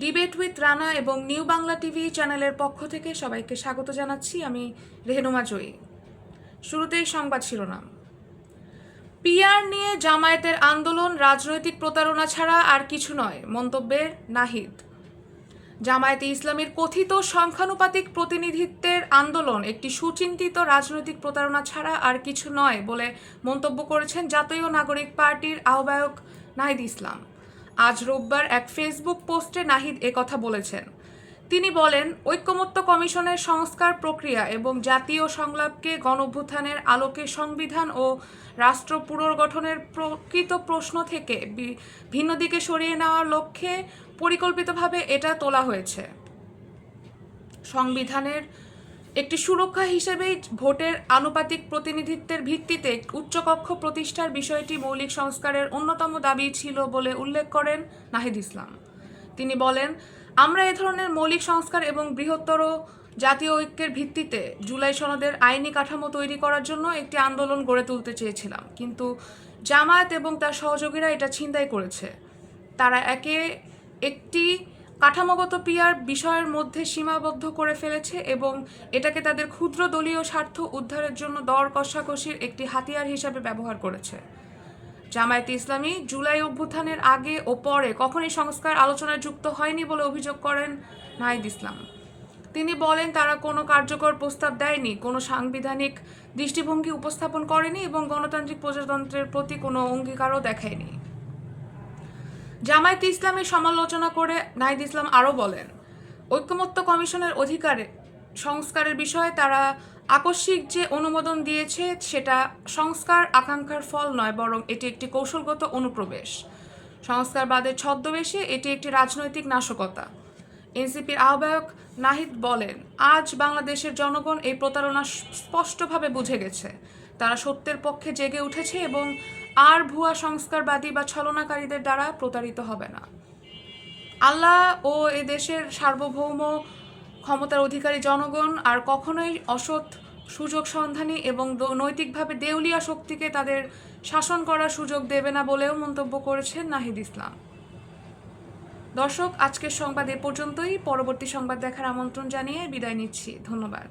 Debate with Rana এবং new Bangla TV চ্যানেলের পক্ষ থেকে সবাইকে স্বাগত জানাচ্ছি আমি রেহনুমা জয়ী। শুরুতেই সংবাদ শিরোনাম। পিআর নিয়ে জামায়াতের আন্দোলন, রাজনৈতিক প্রতারণা ছাড়া আর কিছু নয় মন্তব্যের নাহিদ। জামায়াতে ইসলামীর কথিত সংখ্যানুপাতিক প্রতিনিধিত্বের আন্দোলন, একটি সুচিন্তিত রাজনৈতিক প্রতারণা ছাড়া আর কিছু নয় বলে মন্তব্য করেছেন জাতীয় নাগরিক পার্টির আহ্বায়ক নাহিদ ইসলাম। আজ রোববার এক ফেসবুক পোস্টে নাহিদ কথা বলেছেন। তিনি বলেন, ঐক্যমত্য কমিশনের সংস্কার প্রক্রিয়া এবং জাতীয় সংলাপকে গণঅভ্যুত্থানের আলোকে সংবিধান ও রাষ্ট্র পুনর্গঠনের প্রকৃত প্রশ্ন থেকে ভিন্ন দিকে সরিয়ে নেওয়ার লক্ষ্যে পরিকল্পিতভাবে এটা তোলা হয়েছে। সংবিধানের একটি সুরক্ষা হিসেবেই ভোটের আনুপাতিক প্রতিনিধিত্বের ভিত্তিতে উচ্চকক্ষ প্রতিষ্ঠার বিষয়টি মৌলিক সংস্কারের অন্যতম দাবি ছিল বলে উল্লেখ করেন নাহিদ ইসলাম। তিনি বলেন, আমরা এ ধরনের মৌলিক সংস্কার এবং বৃহত্তর জাতীয় ঐক্যের ভিত্তিতে জুলাই সনদের আইনি কাঠামো তৈরি করার জন্য একটি আন্দোলন গড়ে তুলতে চেয়েছিলাম। কিন্তু জামায়াত এবং তার সহযোগীরা এটা ছিনতাই করেছে। তারা একে একটি কাঠামোগত পিয়ার বিষয়ের মধ্যে সীমাবদ্ধ করে ফেলেছে এবং এটাকে তাদের ক্ষুদ্র দলীয় স্বার্থ উদ্ধারের জন্য দর কষাকষির একটি হাতিয়ার হিসাবে ব্যবহার করেছে। জামায়াতে ইসলামী জুলাই অভ্যুত্থানের আগে ও পরে কখনই সংস্কার আলোচনায় যুক্ত হয়নি বলে অভিযোগ করেন নাহিদ ইসলাম। তিনি বলেন, তারা কোনো কার্যকর প্রস্তাব দেয়নি, কোনো সাংবিধানিক দৃষ্টিভঙ্গি উপস্থাপন করেনি এবং গণতান্ত্রিক প্রজাতন্ত্রের প্রতি কোনো অঙ্গীকারও দেখায়নি। জামায়াতে ইসলামের সমালোচনা করে নাহিদ ইসলাম আরও বলেন, ঐক্যমত্য কমিশনের অধিকারে সংস্কারের বিষয়ে তারা আকস্মিক যে অনুমোদন দিয়েছে সেটা সংস্কার আকাঙ্ক্ষার ফল নয়, বরং এটি একটি কৌশলগত অনুপ্রবেশ। সংস্কারবাদের ছদ্মবেশে এটি একটি রাজনৈতিক নাশকতা। এনসিপির আহ্বায়ক নাহিদ বলেন, আজ বাংলাদেশের জনগণ এই প্রতারণা স্পষ্টভাবে বুঝে গেছে। তারা সত্যের পক্ষে জেগে উঠেছে এবং আর ভুয়া সংস্কারবাদী বা ছলনাকারীদের দ্বারা প্রতারিত হবে না। আল্লাহ ও এ দেশের সার্বভৌম ক্ষমতার অধিকারী জনগণ আর কখনোই অসৎ সুযোগ সন্ধানী এবং নৈতিকভাবে দেউলিয়া শক্তিকে তাদের শাসন করার সুযোগ দেবে না বলেও মন্তব্য করেছেন নাহিদ ইসলাম। দর্শক, আজকের সংবাদ এ পর্যন্তই। পরবর্তী সংবাদ দেখার আমন্ত্রণ জানিয়ে বিদায় নিচ্ছি। ধন্যবাদ।